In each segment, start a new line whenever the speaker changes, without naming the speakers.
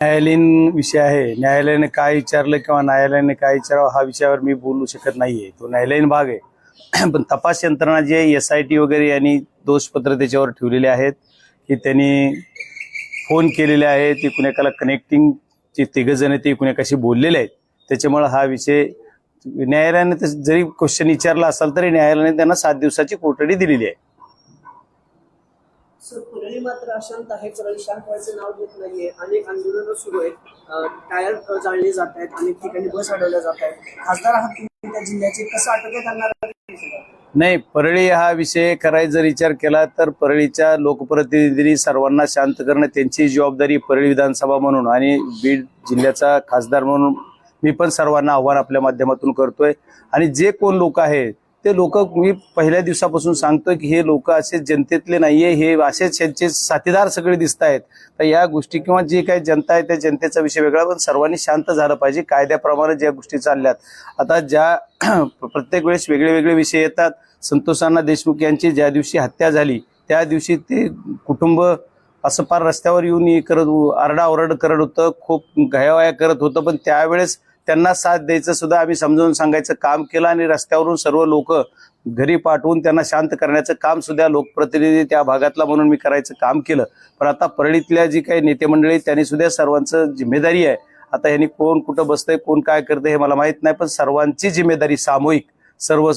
न्यायालयीन विषय आहे. न्यायालयाने काय विचारलं किंवा न्यायालयाने काय विचारावं हा विषयावर मी बोलू शकत नाहीये. तो न्यायालयीन भाग आहे. पण तपास यंत्रणा जे एस आय टी वगैरे यांनी दोषपत्र त्याच्यावर ठेवलेले आहेत की त्यांनी फोन केलेले आहे ते कुणाकाला कनेक्टिंग जे तिघ जण ते कुणाकाशी बोललेले आहेत. त्याच्यामुळे हा विषय न्यायालयाने जरी क्वेश्चन विचारला असाल तरी न्यायालयाने त्यांना सात दिवसाची कोठडी दिलेली आहे.
सर परळी मात्र अशांत आहे परळी शांत व्हायचं नाव घेत नाहीये अनेक आंदोलनं सुरू आहेत. टायर जाळले जात आहेत अनेक ठिकाणी बस अडवल्या जात आहेत. खासदार आहात तुम्ही त्या जिल्ह्याचे कसं आटोक्यात आणणार
नाही परळी हा विषय करायचा जर विचार केला तर परळीच्या लोकप्रतिनिधींनी सर्वांना शांत करणं त्यांची जबाबदारी परळी विधानसभा म्हणून आणि बीड जिल्ह्याचा खासदार म्हणून मी पण सर्वांना आव्हान आपल्या माध्यमातून करतोय. आणि जे कोण लोक आहेत ते लोक मी पहिल्या दिवसापासून सांगतोय की हे लोक असे जनतेतले नाहीये हे असेच त्यांचे साथीदार सगळे दिसत आहेत तर या गोष्टी किंवा जे काही जनता आहे त्या जनतेचा विषय वेगळा पण सर्वांनी शांत झालं पाहिजे. कायद्याप्रमाणे ज्या गोष्टी चालल्यात. आता ज्या प्रत्येक वेळेस वेगळे वेगळे विषय येतात. संतोषांना देशमुख यांची ज्या दिवशी हत्या झाली त्या दिवशी ते कुटुंब असं फार रस्त्यावर येऊन करत आरडाओरड करत होतं. खूप घयावया करत होतं. पण त्यावेळेस त्यांना साथ द्यायचं सुद्धा आम्ही समजावून सांगायचं काम केलं आणि रस्त्यावरून सर्व लोक घरी पाठवून त्यांना शांत करण्याचं काम सुद्धा लोकप्रतिनिधी त्या भागातला म्हणून मी करायचं काम केलं पण आता परळीतल्या जी काही नेते मंडळी त्यांनी सुद्धा सर्वांचं जिम्मेदारी आहे आता यांनी कोण कुठं बसतंय कोण काय करतंय हे मला माहीत नाही पण सर्वांची जिम्मेदारी सामूहिक सर्व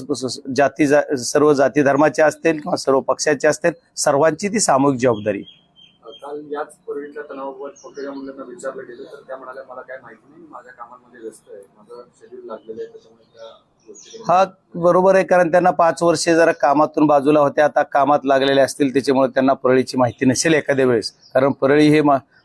जाती जा सर्व जाती धर्माचे असतील किंवा सर्व पक्षाचे असतील सर्वांची ती सामूहिक जबाबदारी आहे.
काल याच पूर्वीच्या तणावावर पंकजा मुलांना विचारलं गेलं तर त्या म्हणाल्या मला काय माहिती नाही माझ्या कामांमध्ये व्यस्त आहे माझं शेड्यूल लागलेलं आहे त्याच्यामुळे त्या
हा बरोबर आहे कारण त्यांना पाच वर्षे जरा कामातून बाजूला होत्या आता कामात लागलेले असतील त्याच्यामुळे त्यांना परळीची माहिती नसेल एखाद्या वेळेस. कारण परळी हे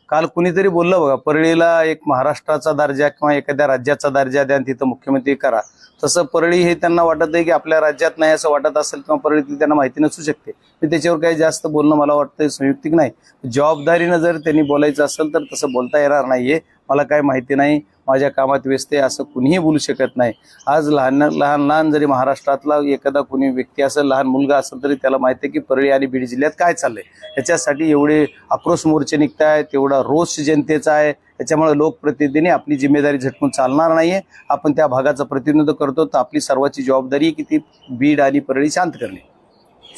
काल कुणीतरी बोललं बघा परळीला एक महाराष्ट्राचा दर्जा किंवा एखाद्या राज्याचा दर्जा द्या आणि तिथं मुख्यमंत्री करा. तसं परळी हे त्यांना वाटत आहे की आपल्या राज्यात नाही असं वाटत असेल किंवा परळीतील त्यांना माहिती नसू शकते. मी त्याच्यावर काही जास्त बोलणं मला वाटतं संयुक्तिक नाही. जबाबदारीनं जर त्यांनी बोलायचं असेल तर तसं बोलता येणार नाहीये. मला काय माहिती नाही. माझ्या कामात व्यस्त आहे असं कुणीही बोलू शकत नाही. आज लहान लहान लहान जरी महाराष्ट्रातला एखादा कुणी व्यक्ती असेल लहान मुलगा असेल तरी त्याला माहिती आहे की परळी आणि बीड जिल्ह्यात काय चाललंय. याच्यासाठी एवढे आक्रोश मोर्चे निघतायत एवढा रोष जनतेचा आहे. त्याच्यामुळे लोकप्रतिनिधींनी आपली जिम्मेदारी झटकून चालणार नाहीये. आपण त्या भागाचं प्रतिनिधित्व करतो तर आपली सर्वांची जबाबदारी आहे की ती बीड आणि परळी शांत करणे.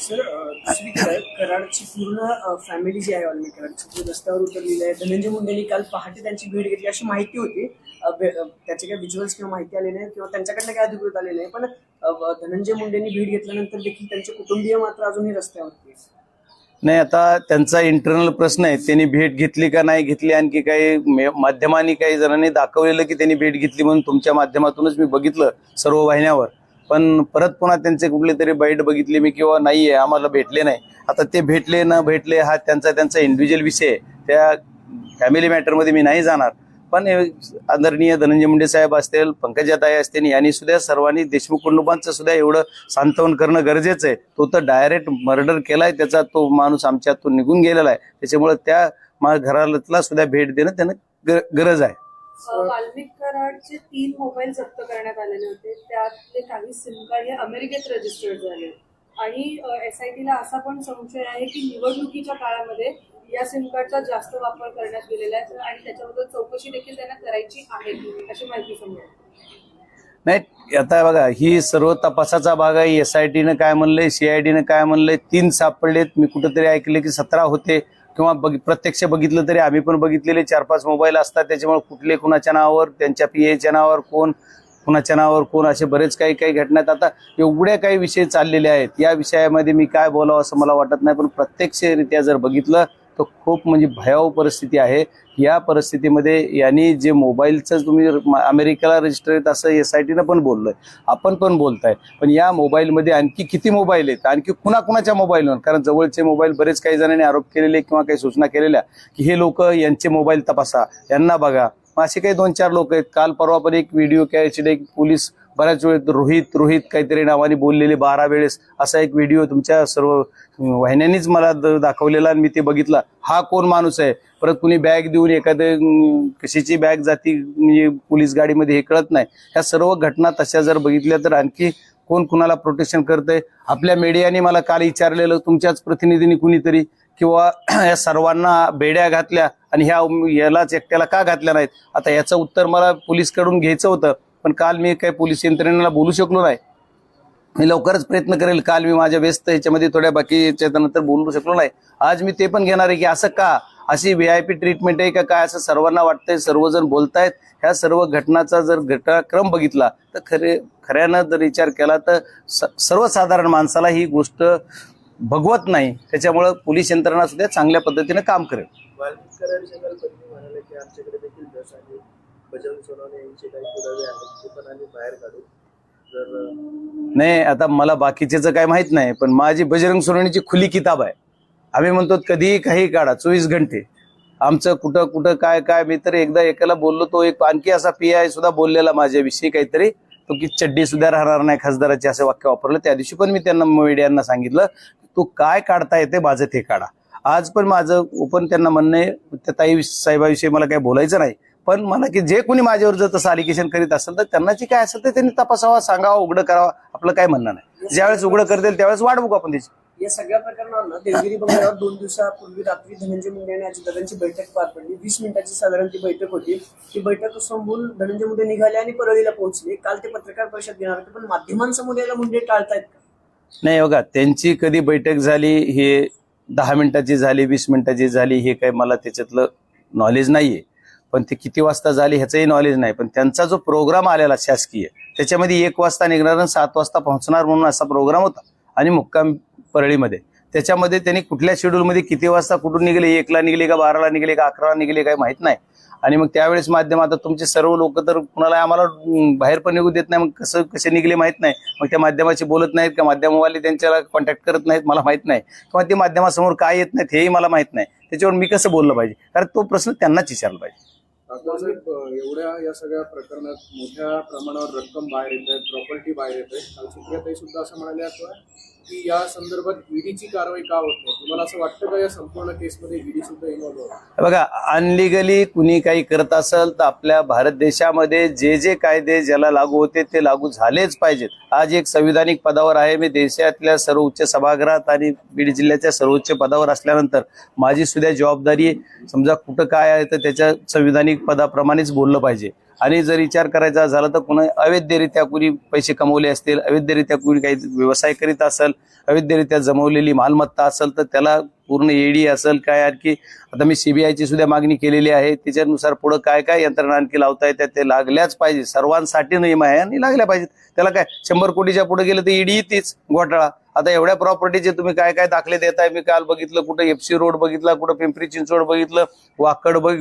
सर दुसरी कराडची पूर्ण फॅमिली जी आहे ऑलमी कराडची रस्त्यावर उतरलेली आहे. धनंजय मुंडेंनी काल पहाटे त्यांची भेट घेतली अशी माहिती होती. त्याचे काही विज्युअल्स किंवा माहिती आले नाही किंवा त्यांच्याकडनं काही अधिकृत आले नाही पण धनंजय मुंडेंनी भेट घेतल्यानंतर देखील त्यांचे कुटुंबीय मात्र अजूनही रस्त्यावरती
नाही आता त्यांचा इंटरनल प्रश्न आहे त्यांनी भेट घेतली का नाही घेतली आणखी काही माध्यमांनी काही जणांनी दाखवलेलं की त्यांनी भेट घेतली म्हणून तुमच्या माध्यमातूनच मी बघितलं सर्व वाहिन्यावर. पण परत पुन्हा त्यांचे कुठले तरी बाईट बघितले मी किंवा नाही आहे आम्हाला भेटले नाही. आता ते भेटले न भेटले हा त्यांचा त्यांचा इंडिव्हिज्युअल विषय आहे. त्या फॅमिली मॅटरमध्ये मी नाही जाणार. पण आदरणीय धनंजय मुंडे साहेब असतील पंकजाताई असतील यांनी सुद्धा सर्वांनी देशमुख कुटुंबांचं सुद्धा एवढं सांत्वन करणं गरजेचं आहे. तो तर डायरेक्ट मर्डर केलाय त्याचा तो माणूस आमच्यातून निघून गेलेला आहे. त्याच्यामुळे त्या मा- घराला सुद्धा भेट देणं त्यांना ग- गरज आहे.
वाल्मिक कराडचे तीन मोबाईल जप्त करण्यात आलेले होते. त्यातले काही सिम कार्ड हे अमेरिकेत रजिस्टर्ड झाले. आणि एस आय टीला असा पण संशय आहे की निवडणुकीच्या काळामध्ये या सिम कार्डचा जास्त वापर करण्यात गेलेला आहे आणि त्याच्याबद्दल चौकशी देखील त्यांना करायची आहे अशी माहिती समजा
नाही आता बघा ही सर्व तपासाचा भाग आहे. एस आय टीनं काय म्हणलंय सीआयडीनं काय म्हणलंय तीन सापडलेत. मी कुठेतरी ऐकले की सतरा होते. किंवा बघ प्रत्यक्ष बघितलं तरी आम्ही पण बघितलेले चार पाच मोबाईल असतात. त्याच्यामुळे कुठले कुणाच्या नावावर त्यांच्या पी एच्या नावावर कोण कुणाच्या नावावर कोण असे बरेच काही काही घटनात आता एवढ्या काही विषय चाललेले आहेत. या विषयामध्ये मी काय बोलावं असं मला वाटत नाही पण प्रत्यक्षरित्या जर बघितलं तर खूप म्हणजे भयावह परिस्थिती आहे. या परिस्थितीमध्ये यांनी जे मोबाईलचं तुम्ही अमेरिकेला रजिस्टर आहेत असं एस आय टीनं पण बोललोय. आपण पण बोलताय. पण या मोबाईलमध्ये आणखी किती मोबाईल आहेत? आणखी कुणाकुणाच्या मोबाईलवर कारण जवळचे मोबाईल बरेच काही जणांनी आरोप केलेले किंवा काही सूचना केलेल्या की हे लोक यांचे मोबाईल तपासा यांना बघा. असे काही दोन चार लोक आहेत. काल परवा पण एक व्हिडिओ कॅच एक पोलीस बऱ्याच वेळेस रोहित रोहित काहीतरी नावाने बोललेले बारा वेळेस असा एक व्हिडिओ तुमच्या सर्व वाहिन्यांनीच मला द- दाखवलेला आणि मी ते बघितला. हा कोण माणूस आहे? परत कुणी बॅग देऊन एखादं कशीची कशाची बॅग जाती म्हणजे पोलीस गाडीमध्ये हे कळत नाही. ह्या सर्व घटना तशा जर बघितल्या तर आणखी कोण कुणाला प्रोटेक्शन करतंय? आपल्या मीडियाने मला काल विचारलेलं तुमच्याच प्रतिनिधींनी कुणीतरी? किंवा या सर्वांना बेड्या घातल्या आणि ह्या यालाच एकट्याला का घातल्या नाहीत? आता याचं उत्तर मला पोलीसकडून घ्यायचं होतं. पण काल मी काही पोलीस यंत्रणेला बोलू शकलो नाही. मी लवकरच प्रयत्न करेल काल मी माझ्या व्यस्त याच्यामध्ये थोड्या बाकीच्या नंतर बोलू शकलो नाही. आज मी ते पण घेणार आहे की असं का? अशी व्ही आय पी ट्रीटमेंट आहे का? काय असं सर्वांना वाटतंय सर्वजण बोलतायत? ह्या सर्व घटनाचा जर घटनाक्रम बघितला तर खरे खऱ्यानं जर विचार केला तर स- सर्वसाधारण माणसाला ही गोष्ट भगवत नाही. त्याच्यामुळं पोलीस यंत्रणा सुद्धा चांगल्या पद्धतीने काम करेल.
बजरंग सोनवणे यांचे काही पुरावे आहेत ते पण आम्ही बाहेर काढू. जर
नाही आता मला बाकीचे काय माहीत नाही पण माझी बजरंग सोनवणीची खुली किताब आहे. आम्ही म्हणतो कधीही काही काढा चोवीस घंटे. आमचं कुठं कुठं काय काय मी तर एकदा एकाला बोललो तो एक आणखी असा पी आय सुद्धा बोललेला माझ्याविषयी काहीतरी. तो की चड्डी सुद्धा राहणार नाही खासदाराचे असं वाक्य वापरलं. त्या दिवशी पण मी त्यांना मीडियांना सांगितलं तू काय काढता येते माझं ते काढा. आज पण माझं ओपन त्यांना म्हणणं आहे त्या ताई साहेबाविषयी मला काही बोलायचं नाही. पण मला की जे कोणी माझ्यावर जर तसं अलिगेशन करीत असेल तर त्यांना जे काय असेल तर त्यांनी तपासावा सांगावा उघडं करावा. आपलं काय म्हणणं नाही. ज्यावेळेस उघडं करतील त्यावेळेस वाट बघू आपण त्याची.
या सगळ्या प्रकरणांना देवगिरी बंगल्यावर दोन दिवसापूर्वी रात्री धनंजय मुंडे आणि अजितदादांची बैठक पार पडली. वीस मिनिटाची साधारण ती बैठक होती. ती बैठक संपवून धनंजय मुंडे निघाले आणि परळीला पोहोचले. काल ते पत्रकार परिषद घेणार होते पण माध्यमांसमोर याला मुंडे टाळतायत का?
नाही बघा त्यांची कधी बैठक झाली हे दहा मिनिटाची झाली वीस मिनिटाची झाली हे काही मला त्याच्यातलं नॉलेज नाहीये. पण ते किती वाजता झाली ह्याचंही नॉलेज नाही. पण त्यांचा जो प्रोग्राम आलेला शासकीय त्याच्यामध्ये एक वाजता निघणार आणि सात वाजता पोहोचणार म्हणून असा प्रोग्राम होता. आणि मुक्काम परळीमध्ये. त्याच्यामध्ये त्यांनी कुठल्या शेड्यूलमध्ये किती वाजता कुठून निघले एकला निघले का बाराला निघले का अकराला निघले काही माहीत नाही. आणि मग त्यावेळेस माध्यम आता तुमचे सर्व लोक तर कुणाला आम्हाला बाहेर पण निघू देत नाही. मग कसं कसे निघले माहीत नाही. मग त्या माध्यमाशी बोलत नाहीत का? माध्यमवाले त्यांच्याला कॉन्टॅक्ट करत नाहीत मला माहीत नाही. किंवा ते माध्यमासमोर काय येत नाहीत हेही मला माहीत नाही. त्याच्यावर मी कसं बोललं पाहिजे? कारण तो प्रश्न त्यांनाच विचारला पाहिजे.
एवढ्या या सगळ्या प्रकरणात मोठ्या प्रमाणावर रक्कम बाहेर येत आहे प्रॉपर्टी बाहेर येत आहे. काल सुद्धा असं म्हणाल्या असं की या संदर्भात ईडीची कारवाई का होत नाही? तुम्हाला असं वाटतं का या संपूर्ण केसमध्ये ईडी सुद्धा इन्व्हॉल्व्ह
बघा अनलिगली कुणी काही करत असेल तर आपल्या भारत देशामध्ये जे जे कायदे ज्याला लागू होते ते लागू झालेच पाहिजेत. आज एक संविधानिक पदावर आहे. मी देशातल्या सर्वोच्च सभागृहात आणि बीड जिल्ह्याच्या सर्वोच्च पदावर असल्यानंतर माझी सुद्धा जबाबदारी समजा कुठं काय आहे तर त्याच्या संविधानिक पदाप्रमाणेच बोललं पाहिजे. आणि जर विचार करायचा झाला तर कुणी अवैधरित्या कुणी पैसे कमवले असतील अवैधरित्या कुणी काही व्यवसाय करीत असेल अवैधरित्या जमवलेली मालमत्ता असेल तर त्याला पूर्ण एडी असेल काय आणखी? आता मी सीबीआयची सुद्धा मागणी केलेली आहे. त्याच्यानुसार पुढं काय काय यंत्रणा आणखी लावता येतात ते लागल्याच पाहिजे. सर्वांसाठी नियम आहे आणि लागल्या पाहिजेत. त्याला काय? शंभर कोटीच्या पुढे गेलं तर ईडी तीच घोटाळा. आता एवढ्या प्रॉपर्टीचे तुम्ही काय काय दाखले देताय मी काल बघितलं कुठं एफसी रोड बघितला कुठं पिंपरी चिंचवड बघितलं वाकड बघ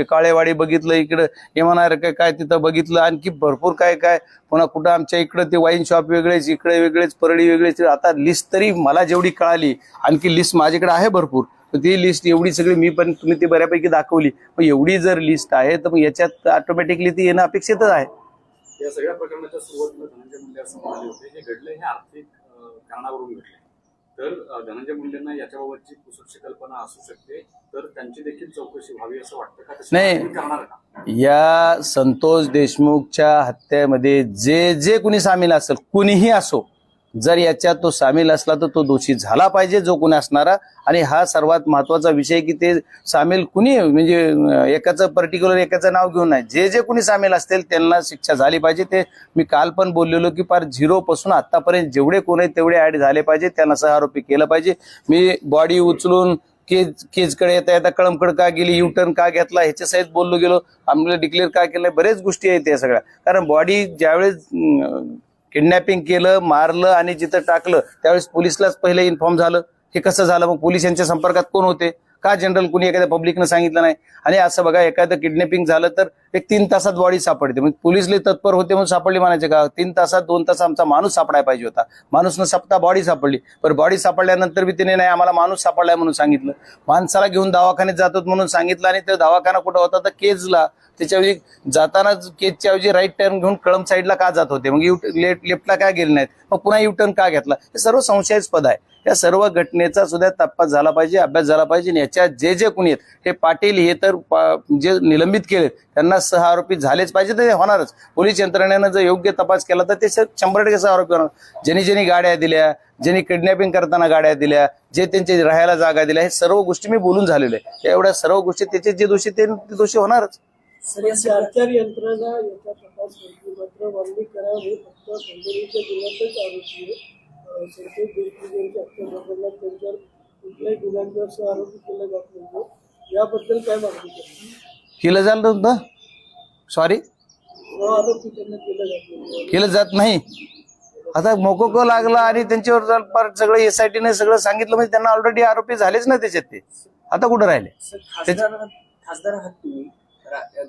काळेवाडी बघितलं इकडं एमआर काय काय तिथं बघितलं आणखी भरपूर काय काय पुन्हा कुठं आमच्या इकडं ते वाईन शॉप वेगळेच इकडे वेगळेच परळी वेगळेच आता लिस्ट तरी मला जेवढी कळाली आणखी लिस्ट माझ्याकडे आहे भरपूर ती लिस्ट एवढी सगळी मी पण तुम्ही ती बऱ्यापैकी दाखवली मग एवढी जर लिस्ट आहे तर मग याच्यात ऑटोमॅटिकली ती येणं अपेक्षितच आहे.
या सगळ्या प्रकरणाच्या सुरुवातीला धनंजय मुंडे असं म्हणाले होते हे घडले हे आर्थिक कारणावरून घडले. तर धनंजय मुंडेंना याच्याबाबतची कुसुटची कल्पना असू शकते तर त्यांची देखील चौकशी व्हावी असं वाटतं का?
नाही. या संतोष देशमुखच्या हत्येमध्ये जे जे कुणी सामील असेल कुणीही असो जर याच्यात तो सामील असला तर तो दोषी झाला पाहिजे जो कोणी असणारा. आणि हा सर्वात महत्त्वाचा विषय की ते सामील कुणी म्हणजे एकाचं पर्टिक्युलर एकाचं नाव घेऊन नाही. जे जे कुणी सामील असतील त्यांना शिक्षा झाली पाहिजे. ते मी काल पण बोललेलो की फार झिरोपासून आत्तापर्यंत जेवढे कोण आहेत तेवढे ऍड झाले पाहिजे. त्यांना सहारोपी केलं पाहिजे. मी बॉडी उचलून केज केजकडे येता येता कळमकड का गेली युटर्न का घेतला ह्याच्या सहित बोललो गेलो. आम्हाला डिक्लेअर का केलं बरेच गोष्टी आहेत या सगळ्या. कारण बॉडी ज्यावेळेस किडनॅपिंग केलं मारलं आणि जिथं टाकलं त्यावेळेस पोलिसलाच पहिले इन्फॉर्म झालं. हे कसं झालं? मग पोलीस यांच्या संपर्कात कोण होते? का जनरल कुणी एखाद्या पब्लिकनं सांगितलं नाही? आणि असं बघा एखादं किडनॅपिंग झालं तर एक तीन तासात बॉडी सापडते. मग पोलिसले तत्पर होते म्हणून सापडली म्हणायचे का? तीन तासात दोन तास आमचा माणूस सापडायला पाहिजे होता. माणूस न सापता बॉडी सापडली. पण बॉडी सापडल्यानंतर बी तिने नाही आम्हाला माणूस सापडलाय म्हणून सांगितलं. माणसाला घेऊन दवाखान्यात जातात म्हणून सांगितलं आणि तो दवाखाना कुठं होता? तर केजला. त्याच्याऐवजी जाताना केजच्या ऐवजी राईट टर्न घेऊन कळम साईडला का जात होते? मग यू लेफ्टला का गेले नाहीत? मग पुन्हा यू टर्न का घेतला? हे सर्व संशयास्पद आहे. या सर्व घटनेचा सुद्धा तपास झाला पाहिजे अभ्यास झाला पाहिजे आणि याच्यात जे जे कुणी आहेत हे पाटील हे तर जे निलंबित केले त्यांना सह आरोपी झालेच पाहिजे तर ते होणारच. पोलीस यंत्रणेनं जर योग्य तपास केला तर ते शंभर टक्के सह आरोपी होणार. ज्यांनी ज्यांनी गाड्या दिल्या ज्यांनी किडनॅपिंग करताना गाड्या दिल्या जे त्यांचे राहायला जागा दिल्या हे सर्व गोष्टी मी बोलून झालेलो आहे. या एवढ्या सर्व गोष्टी त्याचे जे दोषी ते दोषी होणारच.
सगळ्या-
यंत्रणा याचा तपास मात्र हे फक्त खंडणीच्या आरोपी आहे. सरकारी हत्या त्यांच्यावर कुठल्याही गुन्ह्यांवर आरोपी केला जात नाही याबद्दल काय मागणी
केलं नव्हतं? सॉरी
आरोपी त्यांना केला जात नाही
केलं जात नाही. आता मोकोको लागला आणि त्यांच्यावर फार सगळं एसआयटीने सगळं सांगितलं म्हणजे त्यांना ऑलरेडी आरोपी झालेच ना त्याच्यात ते. आता कुठं राहिले?
खासदार आहात तुम्ही.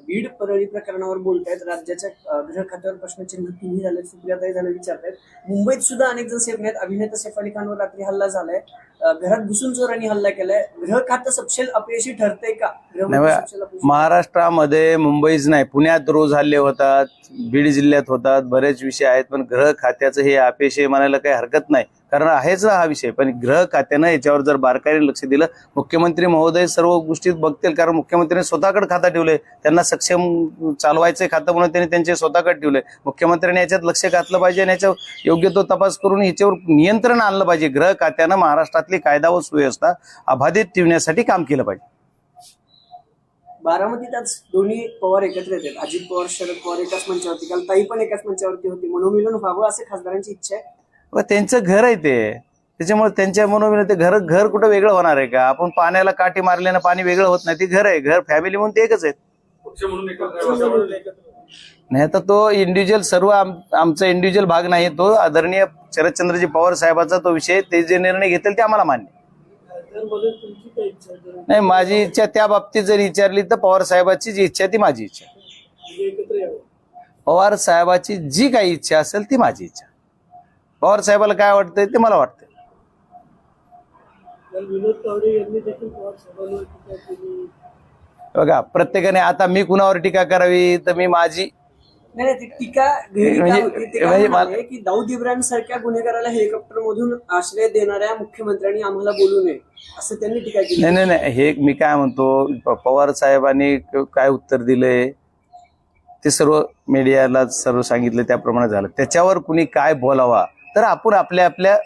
बीड परळी प्रकरणावर बोलतायत. राज्याच्या गृहखात्यावर गृह खात्यावर प्रश्नचिन्ह तिन्ही झाले सुप्रियाताई झालं विचारतायत. मुंबईत सुद्धा अनेक जण सेफ आहेत अभिनेता सेफ अली खानवर रात्री हल्ला झालाय. घरात घुसून चोरांनी हल्ला केलाय. गृह खातं सपशेल अपयशी ठरतंय का? सपशेल अपयशी
महाराष्ट्रामध्ये मुंबईच नाही पुण्यात रोज हल्ले होतात बीड जिल्ह्यात होतात बरेच विषय आहेत पण ग्रह खात्याचं हे अपेक्षे म्हणायला काही हरकत नाही. कारण आहेच ना हा विषय पण ग्रह खात्यानं याच्यावर जर बारकाईने लक्ष दिलं मुख्यमंत्री महोदय सर्व गोष्टी बघतील कारण मुख्यमंत्र्यांनी स्वतःकडे खातं ठेवलंय त्यांना सक्षम चालवायचं खातं म्हणून त्यांनी त्यांचे स्वतःकडे ठेवलंय मुख्यमंत्र्यांनी याच्यात लक्ष घातलं पाहिजे आणि याच्यावर योग्य तो तपास करून याच्यावर नियंत्रण आणलं पाहिजे. ग्रह खात्यानं महाराष्ट्रातली कायदा व सुव्यवस्था अबाधित ठेवण्यासाठी काम केलं पाहिजे.
बारामतीत आज दोन्ही पवार एकत्र येतात. अजित पवार शरद पवार एकाच मंचावरती. काल ताई पण एकाच मंचावरती होती. मनोमिलन व्हावं असे खासदारांची इच्छा आहे.
त्यांचं घर आहे ते. त्याच्यामुळे त्यांच्या मनोविन ते घर घर कुठं वेगळं होणार आहे का? आपण पाण्याला काठी मारल्यानं पाणी वेगळं होत नाही. ते घर आहे. घर फॅमिली म्हणून ते एकच आहेत.
पक्ष म्हणून एकत्र
नाही तर तो इंडिव्हिज्युअल सर्व आम- आमचा इंडिव्हिज्युअल भाग नाही तो आदरणीय शरदचंद्रजी पवार साहेबाचा तो विषय ते जे निर्णय घेतील ते आम्हाला मान्य नाही माझी इच्छा त्या बाबतीत जर विचारली तर पवार साहेबाची जी इच्छा आहे ती माझी इच्छा पवार साहेबाची जी काही इच्छा असेल ती माझी इच्छा पवार साहेबाला काय वाटतंय ते मला वाटतंय. बघा प्रत्येकाने आता मी कुणावर टीका करावी तर मी माझी
नाही ती टीका
म्हणजे- म्हणजे
की दाऊद इब्राहिम सारख्या गुन्हेगाराला हेलिकॉप्टर मधून आश्रय देणाऱ्या मुख्यमंत्र्यांनी आम्हाला बोलू नये असं त्यांनी टीका केली.
नाही नाही नाही हे मी काय म्हणतो पवार साहेबांनी काय उत्तर दिलंय ते सर्व मीडियाला सर्व सांगितलं त्याप्रमाणे झालं. त्याच्यावर कुणी काय बोलावा तर आपण आपल्या आपल्या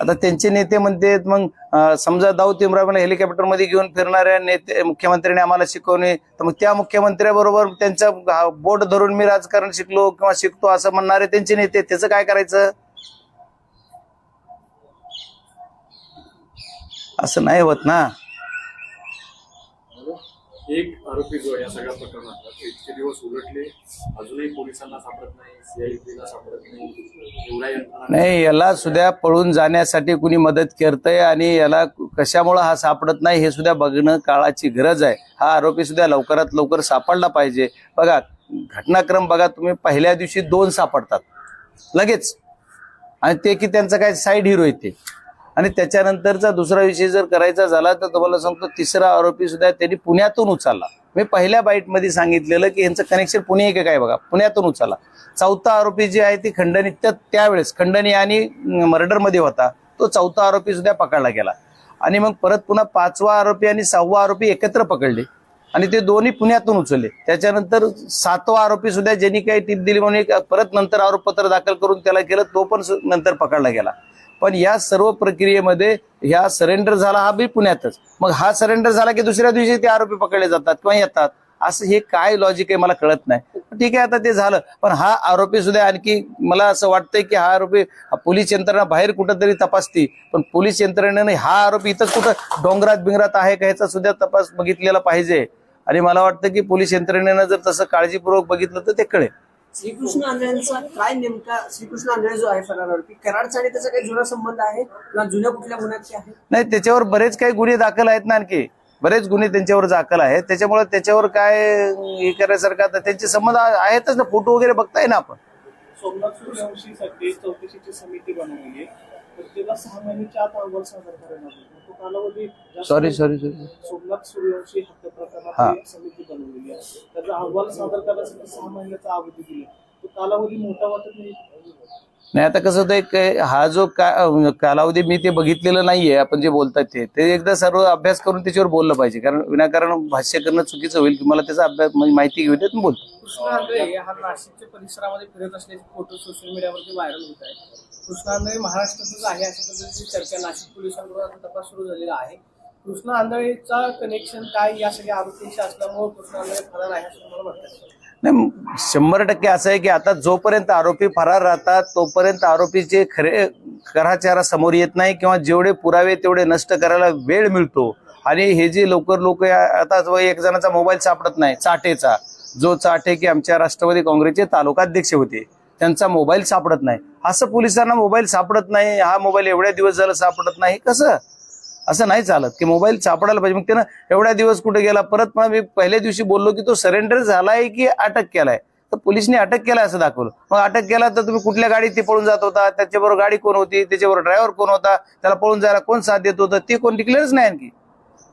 आता त्यांचे नेते म्हणते मग समजा दाऊद इम्रानला हेलिकॉप्टरमध्ये घेऊन फिरणाऱ्या नेते मुख्यमंत्र्यांनी आम्हाला शिकवणे तर मग त्या मुख्यमंत्र्याबरोबर त्यांचा बोट धरून मी राजकारण शिकलो किंवा शिकतो असं म्हणणारे त्यांचे नेते त्याचं काय करायचं? असं नाही होत ना.
एक आरोपी जो या सगळ्या प्रकरणातला इतके दिवस उलटले. अजूनही पोलिसांना सापडत नाही सीआयडीला सापडत नाही. एवढ्या यंत्रणा
नाही याला सुद्धा पळून जाण्यासाठी कुणी मदत करतंय आणि याला कशामुळे हा सापडत नाही हे सुद्धा बघणं काळाची गरज आहे. हा आरोपी सुद्धा लवकरात लवकर सापडला पाहिजे. बघा घटनाक्रम बघा तुम्ही पहिल्या दिवशी दोन सापडतात. लगेच. आणि ते की त्यांचं काय साईड हिरो येते आणि त्याच्यानंतरचा दुसरा विषय जर करायचा झाला तर तुम्हाला सांगतो तिसरा आरोपी सुद्धा त्यांनी पुण्यातून उचलला. मी पहिल्या बाईटमध्ये सांगितलेलं की यांचं कनेक्शन पुणे आहे काय बघा? पुण्यातून उचलला. चौथा आरोपी जे आहे ती खंडणी त्यावेळेस खंडणी आणि मर्डरमध्ये होता तो चौथा आरोपी सुद्धा पकडला गेला. आणि मग परत पुन्हा पाचवा आरोपी आणि सहावा आरोपी एकत्र पकडले. आणि ते दोन्ही पुण्यातून उचलले. त्याच्यानंतर सातवा आरोपी सुद्धा ज्यांनी काही टीप दिली म्हणून एक परत नंतर आरोपपत्र दाखल करून त्याला केलं तो पण सु- नंतर पकडला गेला. पण या सर्व प्रक्रियेमध्ये ह्या सरेंडर झाला हा बी पुण्यातच. मग हा सरेंडर झाला की दुसऱ्या दिवशी ते आरोपी पकडले जातात किंवा येतात. असं हे काय लॉजिक आहे मला कळत नाही. ठीक आहे आता ते झालं. पण हा आरोपी सुद्धा आणखी मला असं वाटतंय की हा आरोपी पोलीस यंत्रणा बाहेर कुठंतरी तपासती. पण पोलीस यंत्रणेने हा आरोपी इथंच कुठं डोंगरात बिंगरात आहे का ह्याचा सुद्धा तपास बघितलेला पाहिजे. आणि मला वाटतं की पोलीस यंत्रणेनं जर तसं काळजीपूर्वक बघितलं तर ते कळेल.
श्रीकृष्ण आंधळ्यांचा काय नेमका श्रीकृष्ण आंधळे जो आहे फरार आरोपी कराडचा आणि त्याचा काही जुना संबंध आहे किंवा जुन्या कुठल्या गुन्ह्याचे आहे?
नाही त्याच्यावर बरेच काही गुन्हे दाखल आहेत ना आणखी. बरेच गुन्हे त्यांच्यावर दाखल आहेत. त्याच्यामुळे त्याच्यावर काय हे करायसारखं आता त्यांचे संबंध आहेतच ना. फोटो वगैरे बघताय ना आपण.
सोमनाथ सूर्यवंशीसाठी चौकशीची समिती बनवली आहे. तर त्याला सहा महिन्याच्या आत अहवाल सादर करायला लागेल मग तो कालावधी जास्त
sorry. Sorry sorry
Somnath Suryavanshi हत्या. प्रकरणात समिती बनवलेली आहे. त्याचा अहवाल सादर करण्यासाठी सहा महिन्याचा अवधी दिला. तो कालावधी मोठा वाटत नाही.
नाही आता कसं होतं हा जो का कालावधी मी ते बघितलेलं नाहीये आपण जे बोलतात ते. ते एकदा सर्व अभ्यास करून त्याच्यावर बोललं पाहिजे. कारण विनाकारण भाष्य करणं चुकीचं होईल. की मला त्याचा अभ्यास म्हणजे माहिती घेऊ देत बोलतो
कृष्णा आंधळे हा नाशिकच्या परिसरामध्ये फिरत असल्याचे फोटो सोशल मीडियावरती व्हायरल होत आहेत. कृष्णा आंधळे महाराष्ट्रातच आहे अशा पद्धतीची चर्चा नाशिक पोलिसांकडून तपास सुरू झालेला आहे. कृष्णा आंधळेचा कनेक्शन काय या सगळ्या आरोपींशी असल्यामुळे कृष्णा आंधळे फरार आहे असं मला वाटतं
नाही शंभर टक्के असं आहे की आता जोपर्यंत आरोपी फरार राहतात तोपर्यंत आरोपीचे खरे खरा समोर येत नाही किंवा जेवढे पुरावे तेवढे नष्ट करायला वेळ मिळतो. आणि हे जे लवकर लोक आता जो एक जणाचा मोबाईल सापडत नाही चाटेचा. जो चाटे की आमच्या राष्ट्रवादी काँग्रेसचे तालुकाध्यक्ष होते त्यांचा मोबाईल सापडत नाही. असं पोलिसांना मोबाईल सापडत नाही हा मोबाईल एवढ्या दिवस झाला सापडत नाही कसं? असं नाही चालत की मोबाईल सापडायला पाहिजे. मग त्यानं एवढ्या दिवस कुठे गेला? परत मग मी पहिल्या दिवशी बोललो की तो सरेंडर झालाय की अटक केलाय? तर पोलिसने अटक केलाय असं दाखवलं. मग अटक केला तर तुम्ही कुठल्या गाडीत ते पळून जात होता? त्याच्याबरोबर गाडी कोण होती? त्याच्याबरोबर ड्रायव्हर कोण होता? त्याला पळून जायला कोण साथ देत होतं? ते कोण डिक्लेअरच नाही आणखी.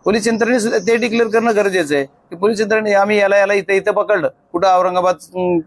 पोलीस यंत्रणेने सुद्धा ते डिक्लेअर करणं गरजेचं आहे. की पोलीस यंत्रणे आम्ही याला याला इथं इथं पकडलं. कुठं औरंगाबाद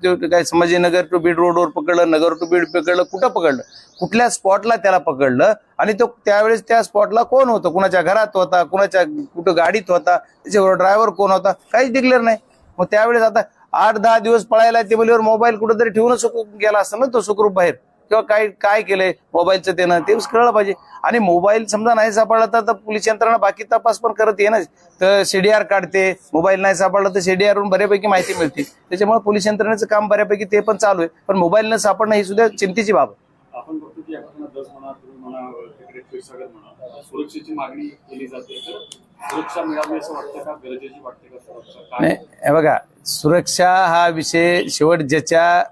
ते काय संभाजीनगर टू बीड रोडवर पकडलं नगर टू बीड पकडलं कुठं पकडलं? कुठल्या स्पॉटला त्याला पकडलं? आणि तो त्यावेळेस त्या स्पॉटला कोण होतं? कुणाच्या घरात होता? कुणाच्या कुठं गाडीत होता? त्याच्यावर ड्रायव्हर कोण होता? काहीच डिक्लेअर नाही. मग त्यावेळेस आता आठ दहा दिवस पळायला ते बोलीवर मोबाईल कुठेतरी ठेवूनच गेला असता ना तो सुखरूप बाहेर. किंवा काय काय केलंय? मोबाईलचं त्यानं ते कळलं पाहिजे. आणि मोबाईल समजा नाही सापडला तर पोलीस यंत्रणा बाकी तपास पण करत येणार तर सीडीआर काढते मोबाईल नाही सापडला तर सीडीआर वरून बऱ्यापैकी माहिती मिळते. त्याच्यामुळे पोलीस यंत्रणेचं काम बऱ्यापैकी ते पण चालू आहे. पण मोबाईल न सापडणं ही सुद्धा चिंतेची बाब आहे.
आपण बघतो की आपण दस म्हणा तुम्ही म्हणा तिकडे क्षीरसागर म्हणा सुरक्षेची मागणी केली जाते. तर सुरक्षा मिळावी असं वाटतं का? गरजेची वाटते का सुरक्षा?
नाही
काय
बघा सुरक्षा हा विषय शेवट ज्याच्या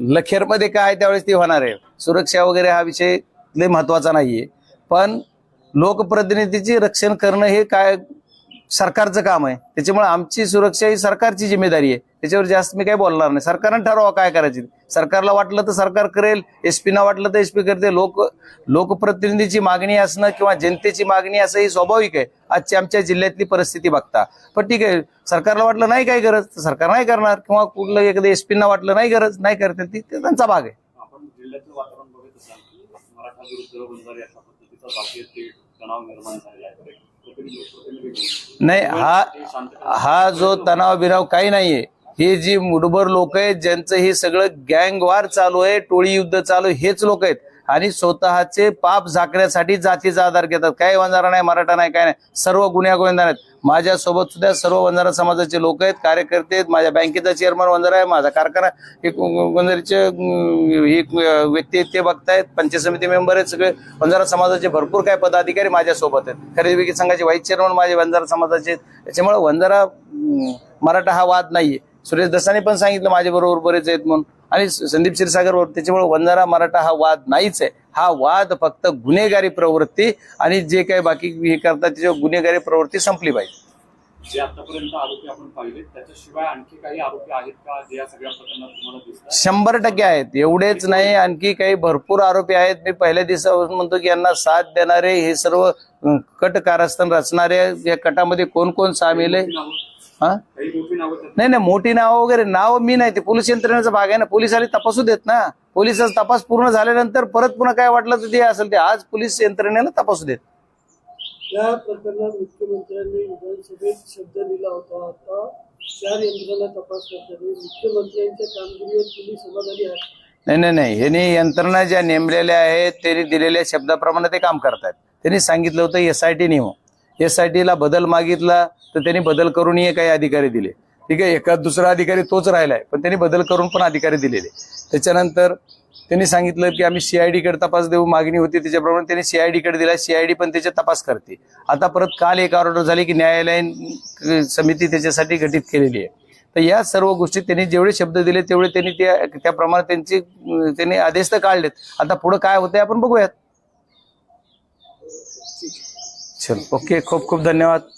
लखेरमध्ये काय त्यावेळेस ती होणार आहे? सुरक्षा वगैरे हा विषय लय महत्त्वाचा नाहीये. पण लोकप्रतिनिधीची रक्षण करणं हे काय सरकारचं काम आहे. त्याच्यामुळे आमची सुरक्षा ही सरकारची जिम्मेदारी आहे. त्याच्यावर जास्त मी काही बोलणार नाही. सरकारनं ठरवा काय करायची. सरकारला वाटलं तर सरकार करेल एसपीना वाटलं तर एसपी करते. लोक लोकप्रतिनिधीची मागणी असणं किंवा जनतेची मागणी असं ही स्वाभाविक आहे. आजची आमच्या जिल्ह्यातली परिस्थिती बघता. पण ठीक आहे सरकारला वाटलं नाही काही गरज तर सरकार नाही करणार. किंवा कुठलं एखादं एस पीना वाटलं नाही गरज नाही करत ती ते त्यांचा भाग आहे.
मराठा विरुद्ध बंजारी अशा पद्धतीचा तणाव निर्माण झालेला आहे.
नाही हा हा जो तणाव बिराव काही नाहीये. हे जी मुठभर लोक आहेत ज्यांचं हे सगळं गँगवार चालू आहे टोळी युद्ध चालू आहे हेच लोक आहेत. आणि स्वतःचे पाप झाकण्यासाठी जातीचा आधार घेतात. काय वंजारा नाही मराठा नाही काय नाही. सर्व गुन्ह्या गोविंदा आहेत. माझ्यासोबत सुद्धा सर्व वंजारा समाजाचे लोक आहेत कार्यकर्ते आहेत. माझ्या बँकेचा चेअरमन वंजारा आहे माझा कारखाना एक वंजारीचे एक व्यक्ती आहेत ते बघतायत. पंचायत समिती मेंबर आहेत सगळे. वंजारा समाजाचे भरपूर काय पदाधिकारी माझ्यासोबत आहेत. खरेदी विक्री संघाचे व्हाईस चेअरमन माझे वंजारा समाजाचे आहेत. त्याच्यामुळे वंजारा मराठा हा वाद नाहीये. सुरेश दसाने पण सांगितलं माझ्याबरोबर बरेच आहेत म्हणून. आणि संदीप क्षीरसागर त्याच्यामुळे वंजारा मराठा हा वाद नाहीच आहे. हा वाद फक्त गुन्हेगारी प्रवृत्ती आणि जे काही बाकी हे करतात त्याच्यावर गुन्हेगारी प्रवृत्ती संपली पाहिजे.
जे आतापर्यंत आरोपी आपण पाहिले त्याच्याशिवाय आणखी काही आरोपी आहेत का? जे या सगळ्या प्रकरणात तुम्हाला दिसतात?
शंभर टक्के आहेत. एवढेच नाही आणखी काही भरपूर आरोपी आहेत. मी पहिल्या दिवसापासून म्हणतो की यांना साथ देणारे हे सर्व कट कारस्थान रचणारे या कटामध्ये कोण कोण सामील आहे? हा? नाही नाही मोठी नावं वगैरे नाव मी नाही ते पोलीस यंत्रणेचा भाग आहे ना. पोलिसांनी तपासू देत ना. पोलिसाचा तपास पूर्ण झाल्यानंतर परत पुन्हा काय वाटलं तर ते असेल ते. आज पोलीस यंत्रणेला तपासू देत.
या प्रकरणात मुख्यमंत्र्यांनी विधानसभेत शब्द दिला होता. आता चार यंत्रणा तपास करतात मुख्यमंत्र्यांच्या कामगिरीवर तुम्ही समाधानी आहात
नाही नाही नाही. यांनी यंत्रणा ज्या नेमलेल्या आहेत त्यांनी दिलेल्या शब्दाप्रमाणे ते काम करतात त्यांनी सांगितलं होतं एस आय टी नेमू एस आय टीला बदल मागितला तर त्यांनी बदल करूनही काही अधिकारी दिले. ठीक आहे एका दुसरा अधिकारी तोच राहिलाय पण त्यांनी बदल करून पण अधिकारी दिलेले. त्याच्यानंतर त्यांनी सांगितलं की आम्ही सीआयडीकडे तपास देऊ मागणी होती त्याच्याप्रमाणे त्यांनी सीआयडीकडे दिला सीआयडी पण त्याचे तपास करते. आता परत काल एक ऑर्डर झाली की न्यायालयीन समिती त्याच्यासाठी गठीत केलेली आहे. तर या सर्व गोष्टी त्यांनी जेवढे शब्द दिले तेवढे त्यांनी त्या त्याप्रमाणे त्यांची त्यांनी आदेश तर काढलेत. आता पुढे काय होतंय आपण बघूयात. चल. ओके खूप खूप धन्यवाद.